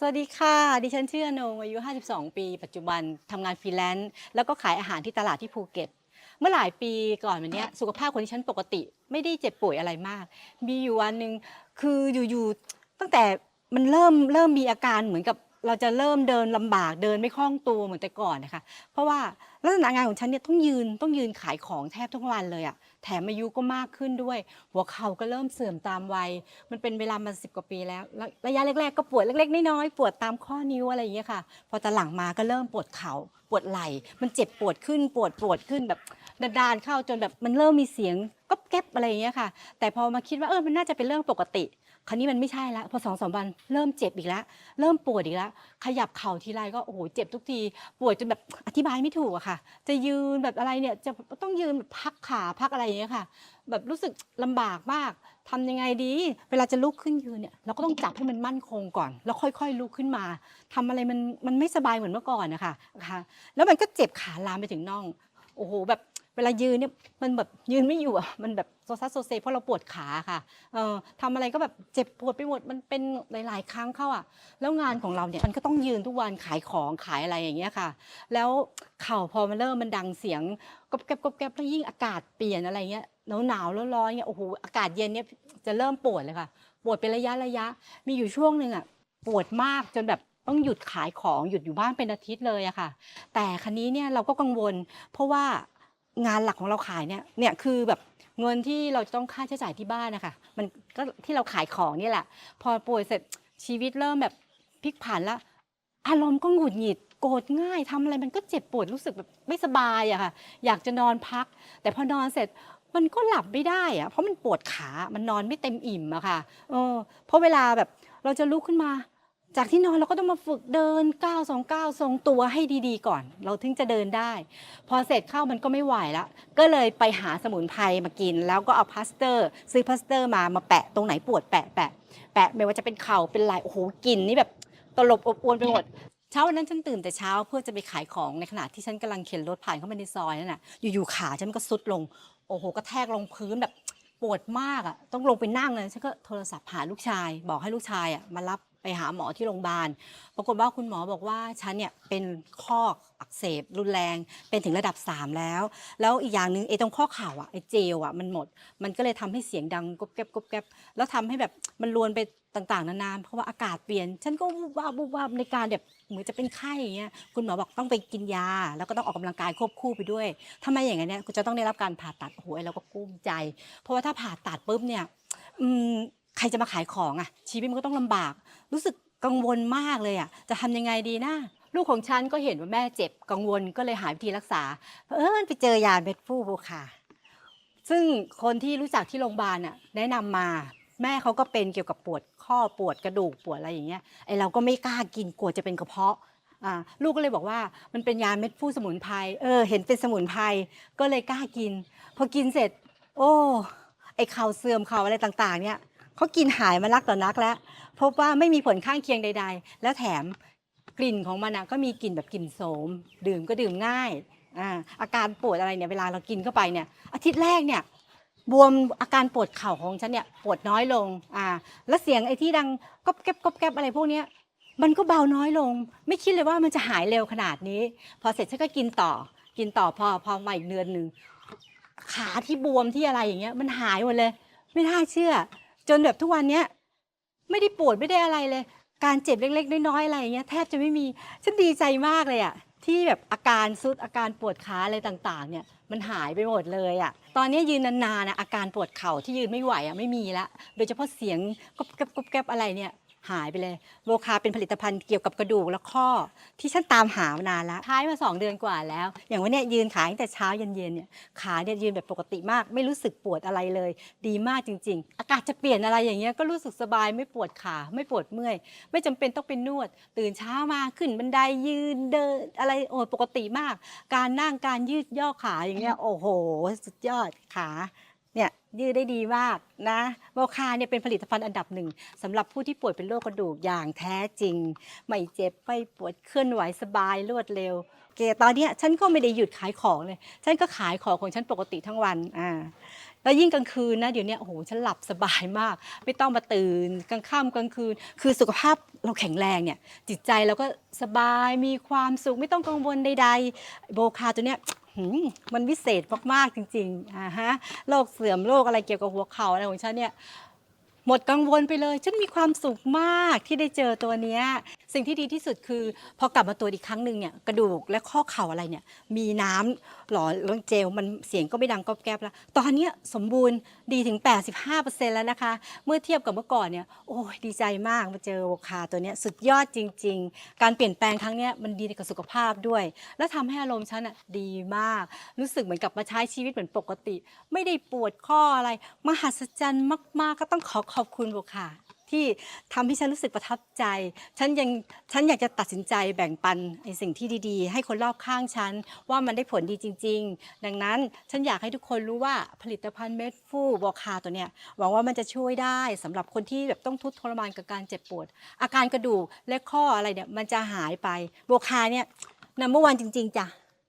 สวัสดีค่ะ ดิฉันชื่ออนงอายุ 52 ปี ปัจจุบันทำงานฟรีแลนซ์แล้วก็ขายอาหารที่ตลาดที่ภูเก็ต เมื่อหลายปีก่อนวันเนี้ยสุขภาพของดิฉันปกติไม่ได้เจ็บป่วยอะไรมาก มีอยู่วันหนึ่งคืออยู่ๆตั้งแต่มันเริ่มเริ่มมีอาการเหมือนกับ เราจะเริ่มเดินลำบากเดินไม่คล่องตัวเหมือนแต่ก่อนนะคะ เพราะว่าลักษณะงานของฉันเนี่ยต้องยืนต้องยืนขายของแทบทุกวันเลยอะแถมอายุก็มากขึ้นด้วย หัวเข่าก็เริ่มเสื่อมตามวัย มันเป็นเวลามาสิบกว่าปีแล้วระยะแรกๆก็ปวดเล็กๆน้อยๆปวดตามข้อนิ้วอะไรอย่างเงี้ยค่ะ พอตอนหลังมาก็เริ่มปวดเข่าปวดไหล่ มันเจ็บปวดขึ้นปวดปวดขึ้นแบบดานๆเข้าจนแบบมันเริ่มมีเสียงก๊อบแก๊บอะไรอย่างเงี้ยค่ะ แต่พอมาคิดว่าเออมันน่าจะเป็นเรื่องปกติ คราวนี้มันไม่ใช่ละพอสองสามวันเริ่มเจ็บอีกแล้วเริ่มปวดอีกแล้วขยับเข่าทีไรก็โอ้โหเจ็บทุกทีปวดจนแบบอธิบายไม่ถูกอะค่ะ จะยืนแบบอะไรเนี่ยจะต้องยืนแบบพักขาพักอะไรอย่างเงี้ยค่ะ แบบรู้สึกลำบากมากทำยังไงดี เวลาจะลุกขึ้นยืนเนี่ยเราก็ต้องจับให้มันมั่นคงก่อน แล้วค่อยๆลุกขึ้นมาทำอะไรมันมันไม่สบายเหมือนเมื่อก่อนนะคะนะคะแล้วมันก็เจ็บขาลามไปถึงน่อง โอ้โหแบบ เวลายืนเนี่ยมันแบบยืนไม่อยู่อะมันแบบโซซัสโซเซเพราะเราปวดขาค่ะเออทำอะไรก็แบบเจ็บปวดไปหมดมันเป็นหลาย ๆ ครั้งเข้าอะแล้วงานของเราเนี่ยมันก็ต้องยืนทุกวันขายของขายอะไรอย่างเงี้ยค่ะ แล้วเข่าพอมันเริ่มมันดังเสียงก๊อบแก๊บก๊อบแก๊บแล้วยิ่งอากาศเปลี่ยนอะไรเงี้ยหนาวหนาวๆร้อนๆเงี้ยโอ้โหอากาศเย็นเนี่ยจะเริ่มปวดเลยค่ะ ปวดเป็นระยะระยะ มีอยู่ช่วงหนึ่งอะปวดมากจนแบบต้องหยุดขายของหยุดอยู่บ้านเป็นอาทิตย์เลยอะค่ะ แต่คันนี้เนี่ยเราก็กังวล เพราะว่า งานหลักของเราขายเนี่ยเนี่ยคือแบบเงินที่เราจะต้องค่าใช้จ่ายที่บ้านนะคะมันก็ที่เราขายของนี่แหละ พอป่วยเสร็จชีวิตเริ่มแบบพลิกผันละอารมณ์ก็หงุดหงิดโกรธง่ายทำอะไรมันก็เจ็บปวดรู้สึกแบบไม่สบายอะค่ะ อยากจะนอนพัก แต่พอนอนเสร็จมันก็หลับไม่ได้อะเพราะมันปวดขา มันนอนไม่เต็มอิ่มอะค่ะเออเพราะเวลาแบบเราจะลุกขึ้นมา จากที่นอนเราก็ต้องมาฝึกเดินก้าวสองก้าวทรงตัวให้ดีๆ ก่อน เราถึงจะเดินได้ พอเสร็จเข้ามันก็ไม่ไหวละก็เลยไปหาสมุนไพรมากิน แล้วก็เอาพลาสเตอร์ ซื้อพลาสเตอร์มามาแปะตรงไหนปวดแปะแปะแปะไม่ว่าจะเป็นเข่าเป็นไหล่โอ้โหกลิ่นนี่แบบตลบอบอวนไปหมดเช้าวันนั้นฉันตื่นแต่เช้าเพื่อจะไปขายของในขณะที่ฉันกำลังเข็นรถผ่านเข้ามาในซอยนั่นน่ะอยู่ๆขาฉันก็ซุดลงโอ้โหก็แทกลงพื้นแบบปวดมากอะต้องลงไปนั่งเลยฉันก็โทรศัพท์หาลูกชาย บอกให้ลูกชายอะมารับ ไปหาหมอที่โรงพยาบาล ปรากฏว่าคุณหมอบอกว่าฉันเนี่ยเป็นข้ออักเสบรุนแรง เป็นถึงระดับ 3 แล้ว แล้วอีกอย่างหนึ่งไอ้ตรงข้อเข่าอะไอ้เจลอะมันหมด มันก็เลยทำให้เสียงดังกบแกบกบแกบแล้วทำให้แบบมันรวนไปต่างๆ นานาเพราะว่าอากาศเปลี่ยน ฉันก็วูบวาบวูบวาบในการแบบเหมือนจะเป็นไข้อย่างเงี้ยคุณหมอบอกต้องไปกินยา แล้วก็ต้องออกกำลังกายควบคู่ไปด้วยถ้าไมอย่างนั้นเนี่ยคุณจะต้องได้รับการผ่าตัดโอ้โหเราก็กุ้มใจ เพราะว่าถ้าผ่าตัดปุ๊บเนี่ย ใครจะมาขายของอะ ชีวิตมันก็ต้องลำบาก รู้สึกกังวลมากเลยอะ จะทำยังไงดีนะ ลูกของฉันก็เห็นว่าแม่เจ็บกังวลก็เลยหาวิธีรักษาเออไปเจอยาเม็ดฟูบูค่ะ ซึ่งคนที่รู้จักที่โรงพยาบาลน่ะแนะนำมาแม่เขาก็เป็นเกี่ยวกับปวดข้อปวดกระดูกปวดอะไรอย่างเงี้ยไอเราก็ไม่กล้ากินกลัวจะเป็นกระเพาะอ่าลูกก็เลยบอกว่ามันเป็นยาเม็ดฟูสมุนไพรเออเห็นเป็นสมุนไพรก็เลยกล้ากิน พอกินเสร็จ โอ้ไอเข่าเสื่อมเข่าอะไรต่าง ๆ เนี่ย เขากินหายมานักต่อนักแล้ว พบว่าไม่มีผลข้างเคียงใด ๆ แล้วแถมกลิ่นของมันก็มีกลิ่นแบบกลิ่นโสม ดื่มก็ดื่มง่ายอาอาการปวดอะไรเนี่ยเวลาเรากินเข้าไปเนี่ยอาทิตย์แรกเนี่ยบวมอาการปวดเข่าของฉันเนี่ยปวดน้อยลงอ่าแล้วเสียงไอ้ที่ดังก๊อบแก๊บก๊อบแก๊บอะไรพวกเนี้ยมันก็เบาน้อยลง ไม่คิดเลยว่ามันจะหายเร็วขนาดนี้ พอเสร็จฉันก็กินต่อ กินต่อพอพอมาอีกเดือนหนึ่งขาที่บวมที่อะไรอย่างเงี้ยมันหายหมดเลย ไม่น่าเชื่อ จนแบบทุกวันเนี้ยไม่ได้ปวดไม่ได้อะไรเลย การเจ็บเล็ก ๆ น้อยๆอะไรอย่างเงี้ยแทบจะไม่มีฉันดีใจมากเลยอะที่แบบอาการซุดอาการปวดขาอะไรต่างๆ เนี่ยมันหายไปหมดเลยอะตอนนี้ยืนนานๆนะอาการปวดเข่าที่ยืนไม่ไหวอะไม่มีละโดยเฉพาะเสียงกบแกบกบแกบอะไรเนี่ย หายไปเลยโวคาเป็นผลิตภัณฑ์เกี่ยวกับกระดูกและข้อ ที่ฉันตามหามานานแล้วท้ายมาสองเดือนกว่าแล้ว อย่างวันเนี้ยยืนขายตั้งแต่เช้าเย็นๆเนี่ยขาเนี่ยยืนแบบปกติมาก ไม่รู้สึกปวดอะไรเลย ดีมากจริง ๆ อากาศจะเปลี่ยนอะไรอย่างเงี้ยก็รู้สึกสบายไม่ปวดขาไม่ปวดเมื่อย ไม่จำเป็นต้องเป็นนวด ตื่นเช้ามาขึ้นบันไดยืนเดินอะไรโอ้ยปกติมาก การนั่งการยืดย่อขาอย่างเงี้ยโอ้โหสุดยอดขา เนี่ยยืดได้ดีมากนะโมคาเนี่ยเป็นผลิตภัณฑ์อันดับหนึ่งสำหรับผู้ที่ป่วยเป็นโรคกระดูกอย่างแท้จริง ไม่เจ็บ ไม่ปวดเคลื่อนไหวสบายรวดเร็วเกตอนเนี้ยฉันก็ไม่ได้หยุดขายของเลย ฉันก็ขายของของฉันปกติทั้งวันอ่าแล้วยิ่งกลางคืนนะเดี๋ยวนี้โอ้โหฉันหลับสบายมาก ไม่ต้องมาตื่นกลางค่ำกลางคืน คือสุขภาพเราแข็งแรงเนี่ยจิตใจเราก็สบายมีความสุขไม่ต้องกังวลใดๆโบคาตัวเนี้ย มันวิเศษมากๆจริงๆอ่าฮะโรคเสื่อมโรคอะไรเกี่ยวกับหัวเข่าอะไรของฉันเนี่ย หมดกังวลไปเลย ฉันมีความสุขมากที่ได้เจอตัวเนี้ย สิ่งที่ดีที่สุดคือ พอกลับมาตรวจอีกครั้งหนึ่งเนี่ยกระดูกและข้อเข่าอะไรเนี่ย มีน้ำหล่อเรื่องเจลมันเสียงก็ไม่ดังก๊อบแก๊บแล้ว ตอนเนี้ยสมบูรณ์ดีถึง 85%แล้วนะคะ เมื่อเทียบกับเมื่อก่อนเนี่ยโอ้ยดีใจมากมาเจอโวคาตัวเนี้ยสุดยอดจริง ๆ การเปลี่ยนแปลงครั้งเนี้ยมันดีกับสุขภาพด้วย และทำให้อารมณ์ฉันอะดีมาก รู้สึกเหมือนกลับมาใช้ชีวิตเหมือนปกติ ไม่ได้ปวดข้ออะไร มหัศจรรย์มากๆ ก็ต้องขอขขอบคุณโวคาที่ทำให้ฉันรู้สึกประทับใจ ฉันยังฉันอยากจะตัดสินใจแบ่งปันไอ้สิ่งที่ดีๆ ให้คนรอบข้างฉัน ว่ามันได้ผลดีจริง ๆ ดังนั้นฉันอยากให้ทุกคนรู้ว่าผลิตภัณฑ์เม็ดฟูวอคาตัวเนี้ยหวังว่ามันจะช่วยได้สำหรับคนที่แบบต้องทุกข์ทรมานกับการเจ็บปวด อาการกระดูกและข้ออะไรเนี่ยมันจะหายไปวอคาเนี่ยนัมเบอร์วันจริง ๆจ้ะ